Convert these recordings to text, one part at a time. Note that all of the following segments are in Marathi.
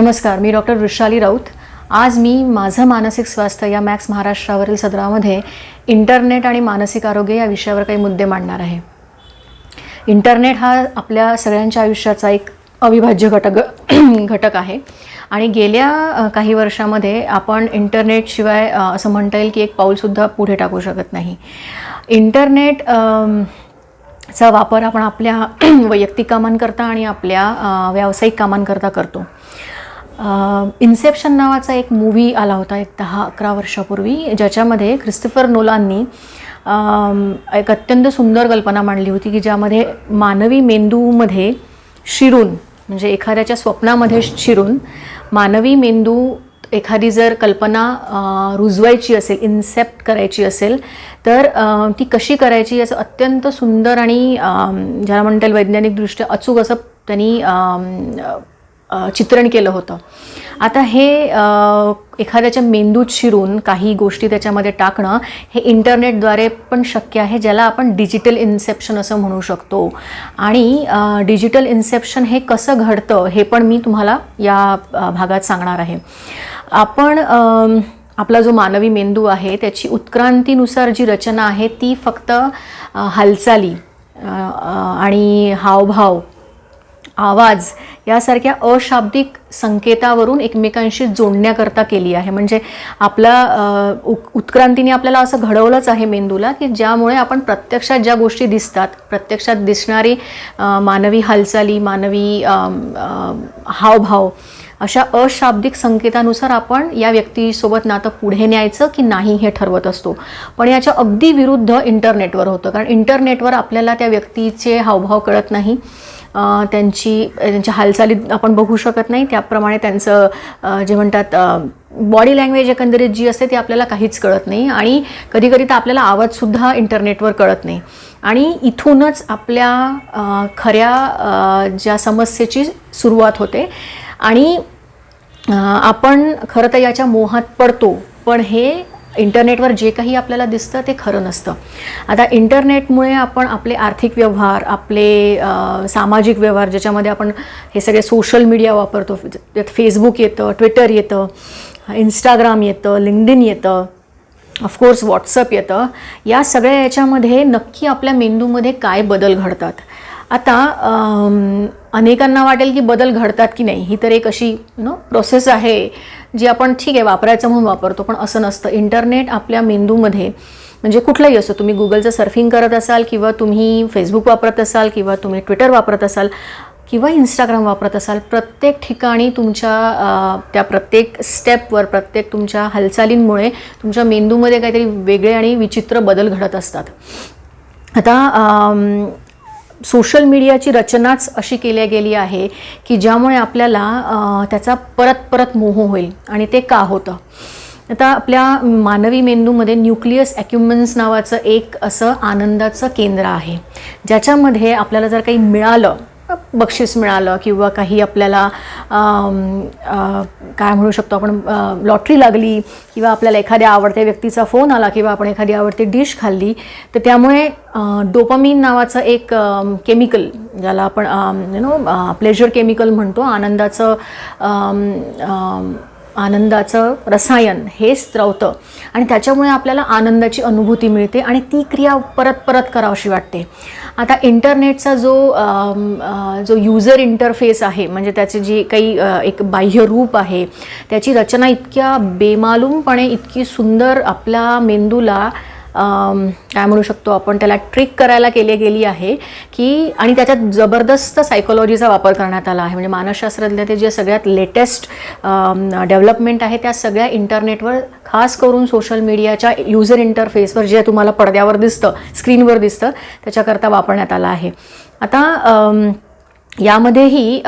नमस्कार मी डॉक्टर वृषाली राऊत. आज मी माझं मानसिक स्वास्थ्य या मॅक्स महाराष्ट्रावरील सदरामध्ये इंटरनेट आणि मानसिक आरोग्य या विषयावर काही मुद्दे मांडणार आहे. इंटरनेट हा आपल्या सगळ्यांच्या आयुष्याचा एक अविभाज्य घटक घटक आहे. आणि गेल्या काही वर्षामध्ये आपण इंटरनेटशिवाय असं म्हणता येईल की एक पाऊलसुद्धा पुढे टाकू शकत नाही. इंटरनेट चा वापर आपण आपल्या वैयक्तिक कामांकरता आणि आपल्या व्यावसायिक कामांकरता करतो. इन्सेप्शन नावाचा एक मूवी आला होता एक दहा अकरा वर्षापूर्वी ज्याच्यामध्ये ख्रिस्टोफर नोलांनी एक अत्यंत सुंदर कल्पना मांडली होती की ज्यामध्ये मानवी मेंदूमध्ये शिरून म्हणजे एखाद्याच्या स्वप्नामध्ये शिरून मानवी मेंदू एखादी जर कल्पना रुजवायची असेल इन्सेप्ट करायची असेल तर ती कशी करायची याचं अत्यंत सुंदर आणि ज्याला म्हणता येईल वैज्ञानिकदृष्ट्या अचूक असं त्यांनी चित्रण केलं होतं. आता हे एखाद्याच्या मेंदूत शिरून काही गोष्टी त्याच्यामध्ये टाकणं हे इंटरनेटद्वारे पण शक्य आहे ज्याला आपण डिजिटल इन्सेप्शन असं म्हणू शकतो. आणि डिजिटल इन्सेप्शन हे कसं घडतं हे पण मी तुम्हाला या भागात सांगणार आहे. आपण आपला जो मानवी मेंदू आहे त्याची उत्क्रांतीनुसार जी रचना आहे ती फक्त हालचाली आणि हावभाव आवाज यासारख्या अशाब्दिक संकेतावरून एकमेकांशी जोडण्याकरता केली आहे. म्हणजे आपला उक- उत्क्रांतीने आपल्याला असं घडवलंच आहे मेंदूला की ज्यामुळे आपण प्रत्यक्षात ज्या गोष्टी दिसतात प्रत्यक्षात दिसणारी मानवी हालचाली मानवी हावभाव अशा अशाब्दिक संकेतानुसार आपण या व्यक्तीसोबत नातं पुढे न्यायचं की नाही हे ठरवत असतो. पण याच्या अगदी विरुद्ध इंटरनेटवर होतं. कारण इंटरनेटवर आपल्याला त्या व्यक्तीचे हावभाव कळत नाही. त्यांची त्यांच्या हालचाली आपण बघू शकत नाही. त्याप्रमाणे त्यांचं जे म्हणतात बॉडी लँग्वेज एकंदरीत जी असते ती आपल्याला काहीच कळत नाही आणि कधीकधी तर आपल्याला आवाजसुद्धा इंटरनेटवर कळत नाही. आणि इथूनच आपल्या खऱ्या ज्या समस्येची सुरुवात होते. आणि आपण खरं तर याच्या मोहात पडतो पण हे इंटरनेटवर जे काही आपल्याला दिसतं ते खरं नसतं. आता इंटरनेटमुळे आपण आपले आर्थिक व्यवहार आपले सामाजिक व्यवहार ज्याच्यामध्ये आपण हे सगळे सोशल मीडिया वापरतो त्यात फेसबुक येतं ट्विटर येतं इंस्टाग्राम येतं लिंकडिन येतं ऑफकोर्स व्हॉट्सअप येतं. या सगळ्या याच्यामध्ये नक्की आपल्या मेंदूमध्ये काय बदल घडतात? आता अनेकांना वाटेल की बदल घडतात की नाही ही तर एक अशी नो प्रोसेस आहे. जी आपण ठीक आहे वापरायचं म्हणून वापरतो पण असं नसतं. इंटरनेट आपल्या मेंदूमध्ये म्हणजे कुठलंही असो तुम्ही गुगलचं सर्फिंग करत असाल किंवा तुम्ही फेसबुक वापरत असाल किंवा तुम्ही ट्विटर वापरत असाल किंवा इंस्टाग्राम वापरत असाल प्रत्येक ठिकाणी तुमच्या त्या प्रत्येक स्टेपवर प्रत्येक तुमच्या हालचालींमुळे तुमच्या मेंदूमध्ये काहीतरी वेगळे आणि विचित्र बदल घडत असतात. आता सोशल मीडियाची रचनाच अशी केली गेली आहे की ज्यामुळे आपल्याला त्याचा परत परत मोह होईल आणि ते का होतं. आता आपल्या मानवी मेंदूमध्ये न्यूक्लियस ॲक्युमेन्स नावाचं एक असं आनंदाचं केंद्र आहे ज्याच्यामध्ये आपल्याला जर काही मिळालं बक्षीस मिळालं किंवा काही आपल्याला काय म्हणू शकतो आपण लॉटरी लागली किंवा आपल्याला एखाद्या आवडत्या व्यक्तीचा फोन आला किंवा आपण एखादी आवडती डिश खाल्ली तर त्यामुळे डोपामिन नावाचं एक केमिकल ज्याला आपण यु नो प्लेजर केमिकल म्हणतो आनंदाचं आनंदाचं रसायन हे स्त्रवतं. आणि त्याच्यामुळे आपल्याला आनंदाची अनुभूती मिळते आणि ती क्रिया परत परत करावीशी वाटते. आता इंटरनेटचा जो जो युजर इंटरफेस आहे म्हणजे त्याचे जी काही एक बाह्य रूप आहे त्याची रचना इतक्या बेमालूमपणे इतकी सुंदर आपल्या मेंदूला काय म्हणू शकतो आपण त्याला ट्रिक करायला केली गेली आहे की आणि त्याच्यात जबरदस्त सायकोलॉजीचा वापर करण्यात आला आहे. म्हणजे मानसशास्त्रज्ञ ते जे सगळ्यात लेटेस्ट डेव्हलपमेंट आहे त्या सगळ्या इंटरनेटवर खास करून सोशल मीडियाच्या युजर इंटरफेसवर जे तुम्हाला पडद्यावर दिसतं स्क्रीनवर दिसतं त्याच्याकरता वापरण्यात आलं आहे. आता यामध्येही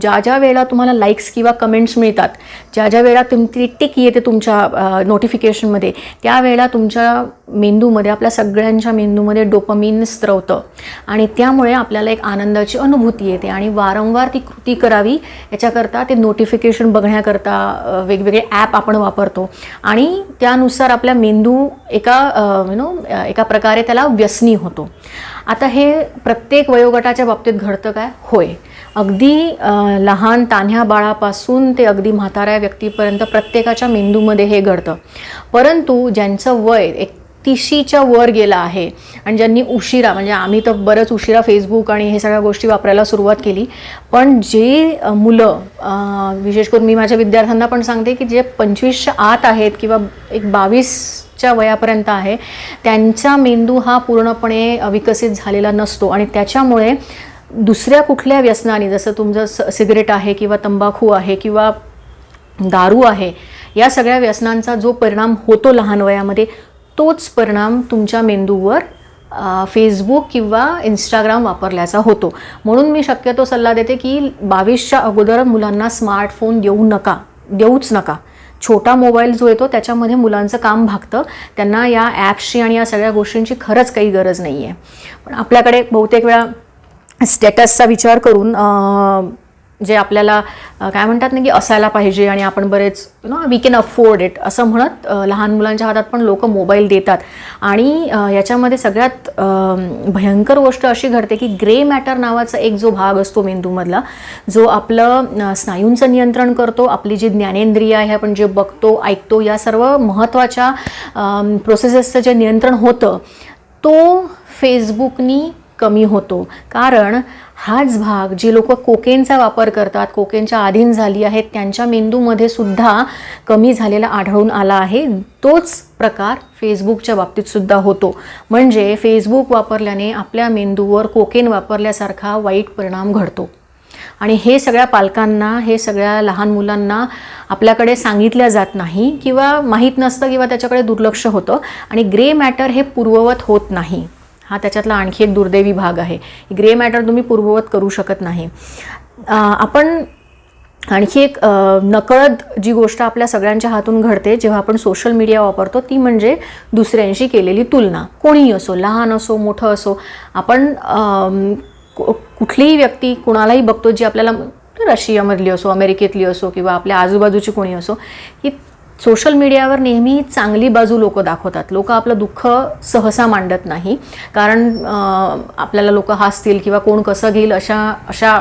ज्या ज्या वेळेला तुम्हाला लाईक्स किंवा कमेंट्स मिळतात ज्या ज्या वेळा तुमची टिक येते तुमच्या नोटिफिकेशनमध्ये त्यावेळेला तुमच्या मेंदूमध्ये आपल्या सगळ्यांच्या मेंदूमध्ये डोपमीन स्त्रवतं आणि त्यामुळे आपल्याला एक आनंदाची अनुभूती येते आणि वारंवार ती कृती करावी याच्याकरता ते नोटिफिकेशन बघण्याकरता वेगवेगळे ॲप आपण वापरतो. आणि त्यानुसार आपल्या मेंदू एका यु नो एका प्रकारे त्याला व्यसनी होतो. आता हे प्रत्येक वयोगटाच्या बाबतीत घडतं काय? होय. अगदी लहान तान्ह्या बाळापासून ते अगदी म्हाताऱ्या व्यक्तीपर्यंत प्रत्येकाच्या मेंदूमध्ये हे घडतं. परंतु ज्यांचं वय एक तिशीच्या वर गेला आहे आणि ज्यांनी उशिरा म्हणजे आम्ही तर बरंच उशिरा फेसबुक आणि हे सगळ्या गोष्टी वापरायला सुरुवात केली पण जे मुलं विशेष करून मी माझ्या विद्यार्थ्यांना पण सांगते की जे पंचवीसच्या आत आहेत किंवा एक बावीस बावीसच्या वयापर्यंत आहे. त्यांचा मेंदू हा पूर्णपणे विकसित झालेला नसतो आणि त्याच्यामुळे दुसऱ्या कुठल्या व्यसनाने जसं तुमचं स सिगरेट आहे किंवा तंबाखू आहे किंवा दारू आहे या सगळ्या व्यसनांचा जो परिणाम होतो लहान वयामध्ये तोच परिणाम तुमच्या मेंदूवर फेसबुक किंवा इंस्टाग्राम वापरल्याचा होतो. म्हणून मी शक्यतो सल्ला देते की बावीसच्या अगोदर मुलांना स्मार्टफोन देऊ नका देऊच नका. छोटा मोबाईल जो येतो त्याच्यामध्ये मुलांचं काम भागतं. त्यांना या ॲप्सची आणि या सगळ्या गोष्टींची खरंच काही गरज नाही आहे पण आपल्याकडे बहुतेक वेळा स्टेटसचा विचार करून जे आपल्याला काय म्हणतात ना की असायला पाहिजे आणि आपण बरेच you know we can afford it असं म्हणत लहान मुलांच्या हातात पण लोक मोबाईल देतात. आणि याच्यामध्ये सगळ्यात भयंकर गोष्ट अशी घडते की ग्रे मॅटर नावाचा एक जो भाग असतो मेंदूमधला जो आपलं स्नायूंचं नियंत्रण करतो आपली जी ज्ञानेंद्रिय आहे आपण जे बघतो ऐकतो या सर्व महत्त्वाच्या प्रोसेसेसचं जे नियंत्रण होतं तो फेसबुकनी कमी होतो. कारण हाच भाग जे लोक कोकेनचा वापर करतात कोकेनच्या अधीन झाली आहेत त्यांच्या मेंदूमध्ये सुद्धा कमी झालेला आढळून आला आहे. तोच प्रकार फेसबुकच्या बाबतीत सुद्धा होतो. म्हणजे फेसबुक वापरल्याने आपल्या मेंदूवर कोकेन वापरल्यासारखा वाईट परिणाम घडतो. आणि हे सगळ्या पालकांना हे सगळ्या लहान मुलांना आपल्याकडे सांगितल्या जात नाही किंवा माहीत नसतं किंवा त्याच्याकडे दुर्लक्ष होतं. आणि ग्रे मॅटर हे पूर्ववत होत नाही. हा त्याच्यातला आणखी एक दुर्दैवी भाग आहे. ग्रे मॅटर तुम्ही पूर्ववत करू शकत नाही. आपण आणखी एक नकळत जी गोष्ट आपल्या सगळ्यांच्या हातून घडते जेव्हा आपण सोशल मीडिया वापरतो ती म्हणजे दुसऱ्यांशी केलेली तुलना. कोणीही असो लहान असो मोठं असो आपण कु- कुठलीही व्यक्ती कुणालाही बघतो जी आपल्याला रशियामधली असो अमेरिकेतली असो किंवा आपल्या आजूबाजूची कोणी असो की सोशल मीडियावर नेहमी चांगली बाजू लोक दाखवतात. लोक आपलं दुःख सहसा मांडत नाही. कारण आपल्याला लोक हसतील किंवा कोण कसं घेईल अशा अशा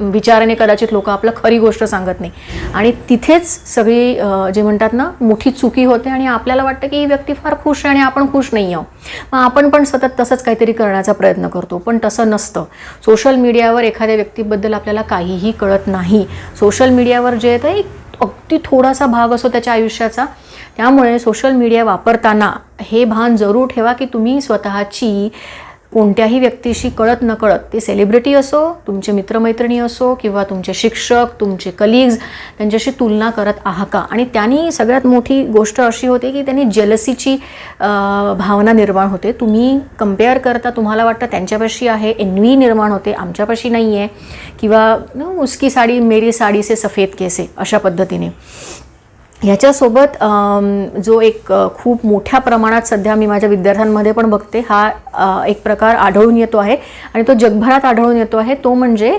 विचाराने कदाचित लोक आपलं खरी गोष्ट सांगत नाही. आणि तिथेच सगळी जे म्हणतात ना मोठी चुकी होते आणि आपल्याला वाटतं की ही व्यक्ती फार खुश आहे आणि आपण खुश नाही आहोत. मग आपण पण सतत तसंच काहीतरी करण्याचा प्रयत्न करतो पण तसं नसतं. सोशल मीडियावर एखाद्या व्यक्तीबद्दल आपल्याला काहीही कळत नाही. सोशल मीडियावर जे येतं एक अगदी थोडासा भाग असो त्याच्या आयुष्याचा. त्यामुळे सोशल मीडिया वापरताना हे भान जरूर ठेवा की तुम्ही स्वतःची कोणत्याही व्यक्तीशी कळत नकळत ते सेलिब्रिटी असो तुमचे मित्रमैत्रिणी असो किंवा तुमचे शिक्षक तुमचे कलिग्ज त्यांच्याशी तुलना करत आहा का? आणि त्यांनी सगळ्यात मोठी गोष्ट अशी होते की त्यांनी जेलसीची भावना निर्माण होते. तुम्ही कंपेअर करता तुम्हाला वाटतं त्यांच्यापाशी आहे एनवी निर्माण होते आमच्यापाशी नाही आहे किंवा उसकी साडी मेरी साडी से सफेद केसे अशा पद्धतीने. ह्याच्यासोबत जो एक खूप मोठ्या प्रमाणात सध्या मी माझ्या विद्यार्थ्यांमध्ये पण बघते हा एक प्रकार आढळून येतो आहे. आणि तो जगभरात आढळून येतो आहे. तो म्हणजे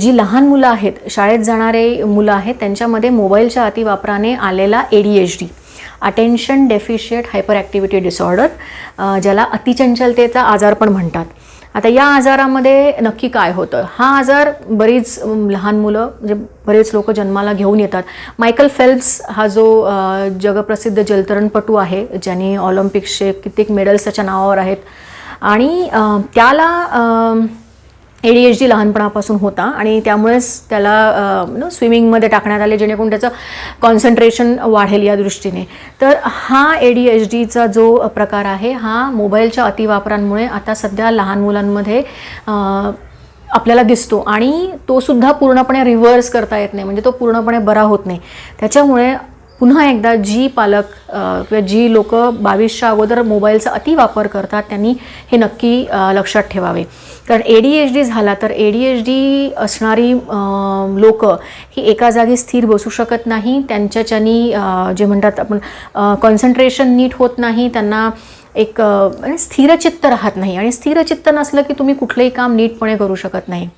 जी लहान मुलं आहेत शाळेत जाणारे मुलं आहेत त्यांच्यामध्ये मोबाईलच्या अतिवापराने आलेला A D H D attention deficit hyper activity disorder ज्याला अतिचंचलतेचा आजार पण म्हणतात. आता या आजारामध्ये नक्की काय होतं? हा आजार बरीच लहान मुलं म्हणजे बरेच लोक जन्माला घेऊन येतात. मायकल फेल्प्स हा जो जगप्रसिद्ध जलतरणपटू आहे ज्यांनी ऑलिम्पिक्सचे कित्येक मेडल्स त्याच्या नावावर आहेत. आणि त्याला ए डी एच डी लहानपणापासून होता आणि त्यामुळेच त्याला नो स्विमिंगमध्ये टाकण्यात आले जेणेकरून त्याचं कॉन्सन्ट्रेशन वाढेल या दृष्टीने. तर हा ए डी एच डीचा जो प्रकार आहे हा मोबाईलच्या अतिवापरांमुळे आता सध्या लहान मुलांमध्ये आपल्याला दिसतो. आणि तो सुद्धा पूर्णपणे रिव्हर्स करता येत नाही. म्हणजे तो पूर्णपणे बरा होत नाही. त्याच्यामुळे पुन्हा एकदा जी पालक किंवा जी लोक बावीसच्या अगोदर मोबाईलचा अतिवापर करतात त्यांनी हे नक्की लक्षात ठेवावे. कारण ए डी एच डी झाला तर ए डी एच डी असणारी लोक ही एका जागी स्थिर बसू शकत नाही. त्यांच्याच्यानी जे म्हणतात आपण कॉन्सन्ट्रेशन नीट होत नाही त्यांना एक आणि स्थिरचित्त राहत नाही. आणि स्थिरचित्त नसलं की तुम्ही कुठलंही काम नीटपणे करू शकत नाही.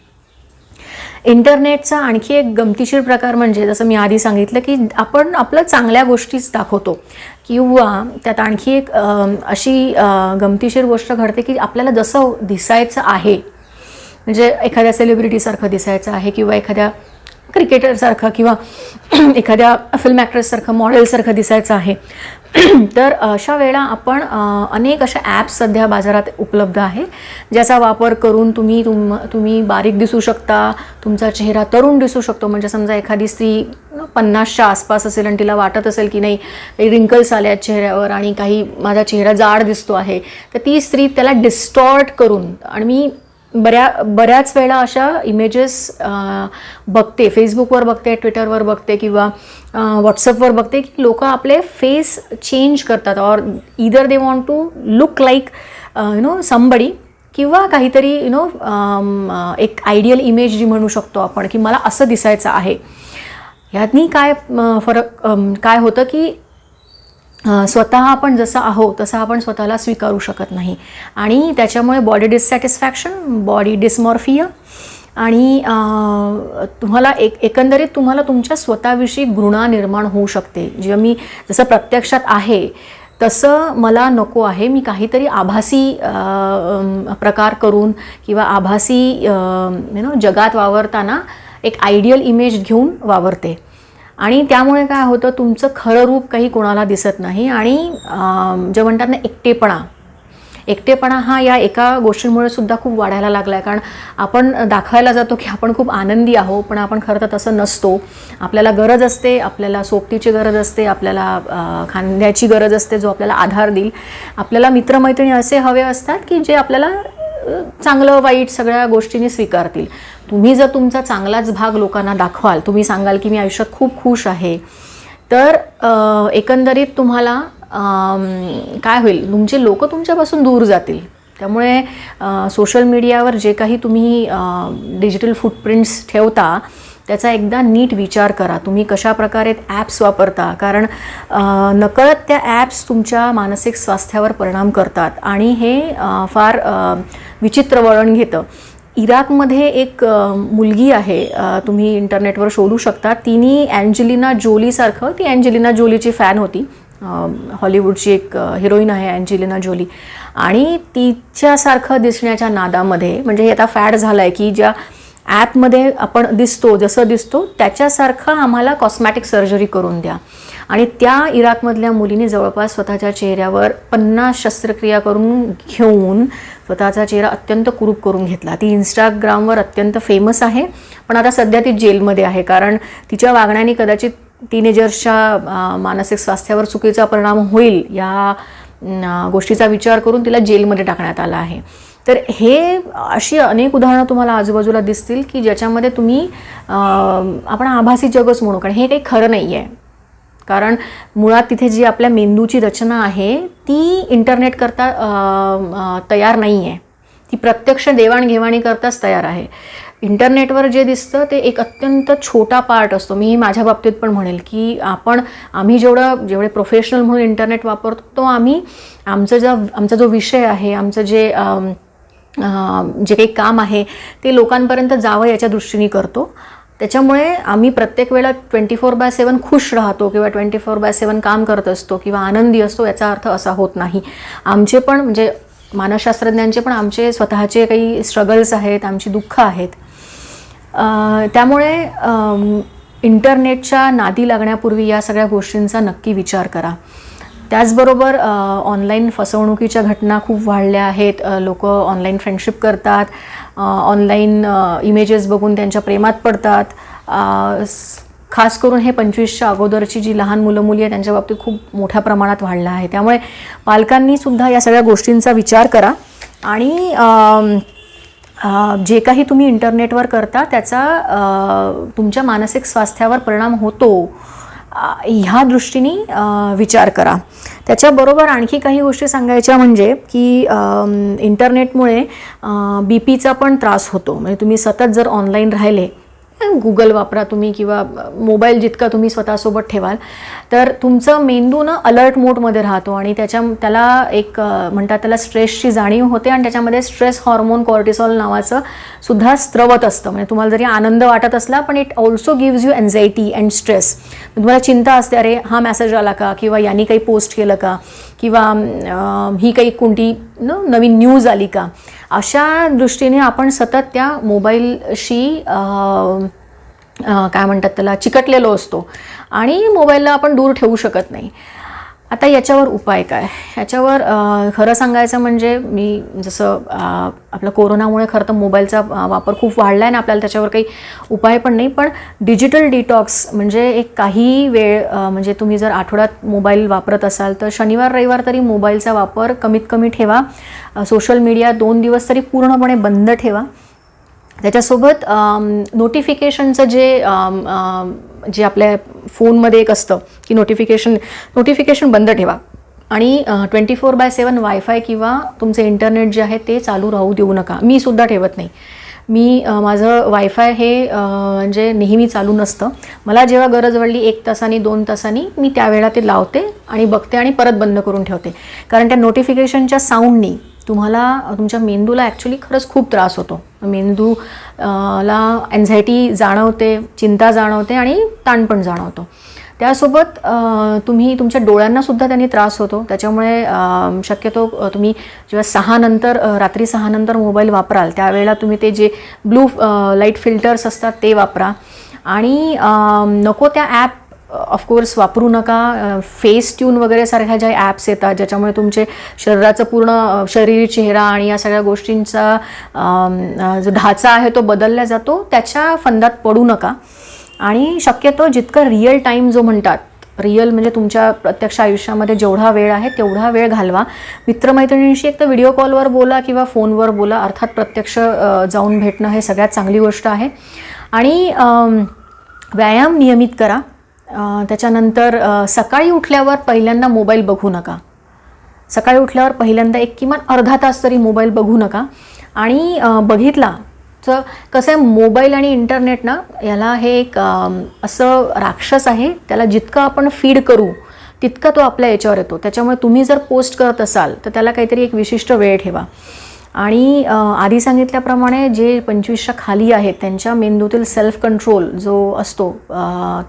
इंटरनेटचा आणखी एक गमतीशीर प्रकार म्हणजे जसं मी आधी सांगितलं की आपण आपलं चांगल्या गोष्टीच दाखवतो. किंवा त्यात आणखी एक अशी गमतीशीर गोष्ट घडते की आपल्याला जसं दिसायचं आहे म्हणजे एखाद्या सेलिब्रिटीसारखं दिसायचं आहे किंवा एखाद्या क्रिकेटरसारखं किंवा एखाद्या फिल्म ॲक्ट्रेससारखं मॉडेलसारखं दिसायचं आहे तर अशा वेळा आपण अनेक अशा ॲप्स सध्या बाजारात उपलब्ध आहे ज्याचा वापर करून तुम्ही तुम तुम्ही बारीक दिसू शकता तुमचा चेहरा तरुण दिसू शकतो. म्हणजे समजा एखादी स्त्री पन्नासच्या आसपास असेल आणि तिला वाटत असेल की नाही काही रिंकल्स आल्या आहेत चेहऱ्यावर आणि काही माझा चेहरा जाड दिसतो आहे तर ती स्त्री त्याला डिस्टॉर्ट करून आणि मी बऱ्या बऱ्याच वेळा अशा इमेजेस बघते फेसबुकवर बघते ट्विटरवर बघते किंवा व्हॉट्सअपवर बघते की लोक आपले फेस चेंज करतात और either they want to look like you know somebody किंवा काहीतरी यु नो एक आयडियल इमेज जी म्हणू शकतो आपण की मला असं दिसायचं आहे. ह्यातनी काय फरक काय होतं की स्वतः आपण जसं आहो तसं आपण स्वतःला स्वीकारू शकत नाही. आणि त्याच्यामुळे बॉडी डिससॅटिस्फॅक्शन बॉडी डिस्मॉर्फिया आणि तुम्हाला एक एकंदरीत तुम्हाला तुमच्या स्वतःविषयी घृणा निर्माण होऊ शकते. जे मी जसं प्रत्यक्षात आहे तसं मला नको आहे. मी काहीतरी आभासी प्रकार करून किंवा आभासी यु नो जगात वावरताना एक आयडियल इमेज घेऊन वावरते. आणि त्यामुळे काय होतं तुमचं खरं रूप काही कोणाला दिसत नाही आणि जे म्हणतात ना एकटेपणा. एकटेपणा हा या एका गोष्टींमुळे सुद्धा खूप वाढायला लागला आहे कारण आपण दाखवायला जातो की आपण खूप आनंदी आहो पण आपण खरं तर तसं नसतो. आपल्याला गरज असते आपल्याला सोबतीची गरज असते आपल्याला खांद्याची गरज असते जो आपल्याला आधार देईल. आपल्याला मित्रमैत्रिणी असे हवे असतात की जे आपल्याला चांगलं वाईट सगळ्या गोष्टींनी स्वीकारतील. तुम्ही जर तुमचा चांगलाच भाग लोकांना दाखवाल तुम्ही सांगाल की मी आयुष्यात खूप खुश आहे तर एकंदरीत तुम्हाला काय होईल? तुमचे लोक तुमच्यापासून दूर जातील. त्यामुळे सोशल मीडियावर जे काही तुम्ही डिजिटल फुटप्रिंट्स ठेवता त्याचा एकदा नीट विचार करा. तुम्ही कशा प्रकारे ॲप्स वापरता? कारण नकळत त्या ॲप्स तुमच्या मानसिक स्वास्थ्यावर परिणाम करतात. आणि हे फार विचित्र वळण घेतं. इराकमध्ये एक मुलगी आहे तुम्ही इंटरनेटवर शोधू शकता. तिने अँजेलिना जोलीसारखं ती अँजेलिना जोलीची फॅन होती. हॉलिवूडची एक हिरोईन आहे अँजेलिना जोली. आणि तिच्यासारखं दिसण्याच्या नादामध्ये म्हणजे हे आता फॅड झालं आहे की ज्या ॲपमध्ये आपण दिसतो जसं दिसतो त्याच्यासारखं आम्हाला कॉस्मॅटिक सर्जरी करून द्या. आणि त्या इराकमधल्या मुलीने जवळपास स्वतःच्या चेहऱ्यावर पन्नास शस्त्रक्रिया करून घेऊन स्वतःचा चेहरा अत्यंत कुरूप करून घेतला. ती इंस्टाग्रामवर अत्यंत फेमस आहे पण आता सध्या ती जेलमध्ये आहे कारण तिच्या वागण्याने कदाचित टीनेजर्सच्या मानसिक स्वास्थ्यावर चुकीचा परिणाम होईल या गोष्टीचा विचार करून तिला जेलमध्ये टाकण्यात आला आहे. तर हे अशी अनेक उदाहरणं तुम्हाला आजूबाजूला दिसतील की ज्याच्यामध्ये तुम्ही आपण आभासी जगच म्हणू कारण हे काही खरं नाही आहे कारण मुळात तिथे जी आपल्या मेंदूची रचना आहे ती इंटरनेट करता तयार नाही आहे ती प्रत्यक्ष देवाणघेवाणी करताच तयार आहे. इंटरनेटवर जे दिसतं ते एक अत्यंत छोटा पार्ट असतो. मी माझ्या बाबतीत पण म्हणेल की आपण आम्ही जेवढं जेवढे प्रोफेशनल म्हणून इंटरनेट वापरतो तो आम्ही आमचं जो आमचा जो विषय आहे आमचं जे जे काही काम आहे ते लोकांपर्यंत जावं याच्या दृष्टीने करतो. त्याच्यामुळे आम्ही प्रत्येक वेळा ट्वेंटी फोर बाय सेवन खुश राहतो किंवा ट्वेंटी फोर बाय सेवन काम करत असतो किंवा आनंदी असतो याचा अर्थ असा होत नाही. आमचे पण म्हणजे मानसशास्त्रज्ञांचे पण आमचे स्वतःचे काही स्ट्रगल्स आहेत आमची दुःख आहेत. त्यामुळे इंटरनेटच्या नादी लागण्यापूर्वी या सगळ्या गोष्टींचा नक्की विचार करा. त्याचबरोबर ऑनलाईन फसवणुकीच्या घटना खूप वाढल्या आहेत. लोक ऑनलाईन फ्रेंडशिप करतात. ऑनलाईन इमेजेस बघून त्यांच्या प्रेमात पडतात. खास करून हे पंचवीसच्या अगोदरची जी लहान मुलं मुली आहे त्यांच्या बाबतीत खूप मोठ्या प्रमाणात वाढलं आहे. त्यामुळे पालकांनीसुद्धा या सगळ्या गोष्टींचा विचार करा. आणि जे काही तुम्ही इंटरनेटवर करता त्याचा तुमच्या मानसिक स्वास्थ्यावर परिणाम होतो. ह्या दृष्टीने विचार करा. त्याच्याबरोबर आणखी काही गोष्टी सांगायच्या म्हणजे की इंटरनेटमुळे बी पीचा पण त्रास होतो. म्हणजे तुम्ही सतत जर ऑनलाईन राहिले गुगल वापरा तुम्ही किंवा मोबाईल जितका तुम्ही स्वतःसोबत ठेवाल. तर तुमचं मेंदू ना अलर्ट मोडमध्ये राहतो आणि त्याच्या त्याला एक म्हणतात त्याला स्ट्रेसची जाणीव होते आणि त्याच्यामध्ये स्ट्रेस हॉर्मोन कॉर्टिसॉल नावाचं सुद्धा स्त्रवत असतं. म्हणजे तुम्हाला जरी आनंद वाटत असला पण it also gives you anxiety and stress तुम्हाला चिंता असते अरे हा मेसेज आला का? किंवा यांनी काही पोस्ट केलं का? किंवा ही काही कोणती न नवीन न्यूज आली का? अशा दृष्टीने आपण सतत त्या मोबाईलशी काय म्हणतात त्याला चिकटलेलो असतो. आणि मोबाईलला आपण दूर ठेवू शकत नाही. आता याच्यावर उपाय काय? याच्यावर खरं सांगायचं म्हणजे मी जसं आपलं कोरोनामुळे खरं तर मोबाईलचा वापर खूप वाढला आहे ना आपल्याला त्याच्यावर काही उपाय पण नाही पण डिजिटल डिटॉक्स म्हणजे एक काही वेळ म्हणजे तुम्ही जर आठवड्यात मोबाईल वापरत असाल तर शनिवार रविवार तरी मोबाईलचा वापर कमीत कमी ठेवा. सोशल मीडिया दोन दिवस तरी पूर्णपणे बंद ठेवा. त्याच्यासोबत नोटिफिकेशनचं जे जे आपल्या फोनमध्ये एक असतं की नोटिफिकेशन नोटिफिकेशन बंद ठेवा. आणि twenty four by seven wifi किंवा तुमचे इंटरनेट जे आहे ते चालू राहू देऊ नका. मी सुद्धा ठेवत नाही. मी माझं वायफाय हे म्हणजे नेहमी चालू नसतं. मला जेव्हा गरज पडली एक तासानी दोन तासांनी मी त्यावेळा ते लावते आणि बघते आणि परत बंद करून ठेवते. कारण त्या नोटिफिकेशनच्या साऊंडनी तुम्हाला तुमच्या मेंदूला ॲक्च्युली खरंच खूप त्रास होतो. मेंदू ला अँझायटी जाणवते चिंता जाणवते आणि ताण पण जाणवतो. त्यासोबत तुम्ही तुमच्या डोळ्यांना सुद्धा त्यांनी त्रास होतो. त्याच्यामुळे शक्यतो तुम्ही जेव्हा सहानंतर रात्री सहानंतर मोबाईल वापराल त्यावेळेला तुम्ही ते जे ब्लू लाइट फिल्टर्स असतात ते वापरा. आणि नको त्या ॲप ऑफकोर्स वापरू नका. फेस ट्यून वगैरे सारख्या ज्या ॲप्स येतात ज्याच्यामुळे तुमचे शरीराचं पूर्ण शरीर चेहरा आणि या सगळ्या गोष्टींचा जो ढाचा आहे तो बदलला जातो त्याच्या फंदात पडू नका. आणि शक्यतो जितकं रिअल टाईम जो म्हणतात रिअल म्हणजे तुमच्या प्रत्यक्ष आयुष्यामध्ये जेवढा वेळ आहे तेवढा वेळ घालवा. मित्रमैत्रिणींशी एक तर व्हिडिओ कॉलवर बोला किंवा फोनवर बोला अर्थात प्रत्यक्ष जाऊन भेटणं हे सगळ्यात चांगली गोष्ट आहे. आणि व्यायाम नियमित करा. त्याच्यानंतर सकाळी उठल्यावर पहिल्यांदा मोबाईल बघू नका. सकाळी उठल्यावर पहिल्यांदा एक किमान अर्धा तास तरी मोबाईल बघू नका. आणि बघितला तर कसं आहे मोबाईल आणि इंटरनेट ना याला हे एक असं राक्षस आहे त्याला जितकं आपण फीड करू तितका तो आपल्या याच्यावर येतो. त्याच्यामुळे तुम्ही जर पोस्ट करत असाल तर त्याला काहीतरी एक विशिष्ट वेळ ठेवा. आणि आधी सांगितल्याप्रमाणे जे पंचवीसच्या खाली आहेत त्यांच्या मेंदूतील सेल्फ कंट्रोल जो असतो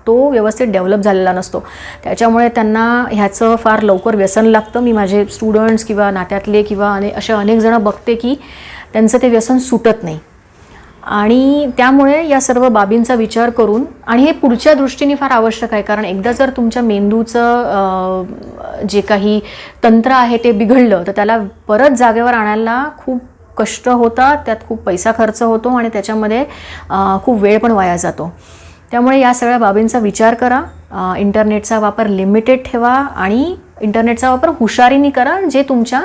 तो व्यवस्थित डेव्हलप झालेला नसतो. त्याच्यामुळे त्यांना ह्याचं फार लवकर व्यसन लागतं. मी माझे स्टुडंट्स किंवा नात्यातले किंवा अने असे अनेक जणं बघते की त्यांचं ते व्यसन सुटत नाही. आणि त्यामुळे या सर्व बाबींचा विचार करून आणि हे पुढच्या दृष्टीने फार आवश्यक आहे कारण एकदा जर तुमच्या मेंदूचं जे काही तंत्र आहे ते बिघडलं तर त्याला परत जागेवर आणायला खूप कष्ट होतात त्यात खूप पैसा खर्च होतो आणि त्याच्यामध्ये खूप वेळ पण वाया जातो. त्यामुळे या सगळ्या बाबींचा विचार करा इंटरनेटचा वापर लिमिटेड ठेवा आणि इंटरनेटचा वापर हुशारीने करा जे तुमच्या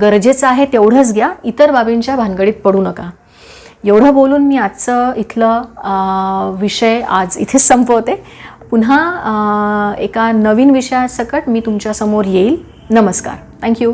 गरजेचं आहे तेवढंच घ्या इतर बाबींच्या भानगडीत पडू नका. एवढं बोलून मी आजचं इथलं विषय आज इथेच संपवते. पुन्हा एका नवीन विषयासकट मी तुमच्यासमोर येईल. नमस्कार. थँक्यू